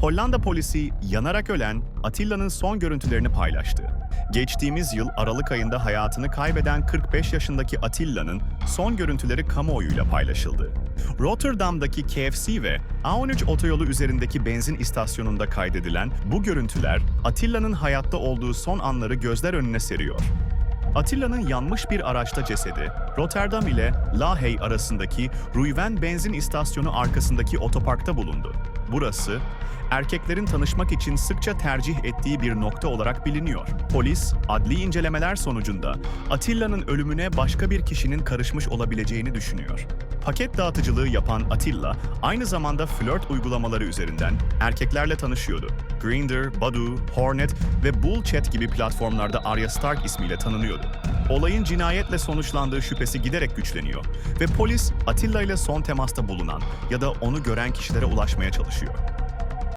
Hollanda polisi yanarak ölen Atilla'nın son görüntülerini paylaştı. Geçtiğimiz yıl Aralık ayında hayatını kaybeden 45 yaşındaki Atilla'nın son görüntüleri kamuoyuyla paylaşıldı. Rotterdam'daki KFC ve A13 otoyolu üzerindeki benzin istasyonunda kaydedilen bu görüntüler Atilla'nın hayatta olduğu son anları gözler önüne seriyor. Atilla'nın yanmış bir araçta cesedi, Rotterdam ile Lahey arasındaki Ruyven benzin istasyonu arkasındaki otoparkta bulundu. Burası, erkeklerin tanışmak için sıkça tercih ettiği bir nokta olarak biliniyor. Polis, adli incelemeler sonucunda Atilla'nın ölümüne başka bir kişinin karışmış olabileceğini düşünüyor. Paket dağıtıcılığı yapan Atilla, aynı zamanda flört uygulamaları üzerinden erkeklerle tanışıyordu. Grindr, Badoo, Hornet ve Bullchat gibi platformlarda Arya Stark ismiyle tanınıyordu. Olayın cinayetle sonuçlandığı şüphesi giderek güçleniyor ve polis Atilla ile son temasta bulunan ya da onu gören kişilere ulaşmaya çalışıyor.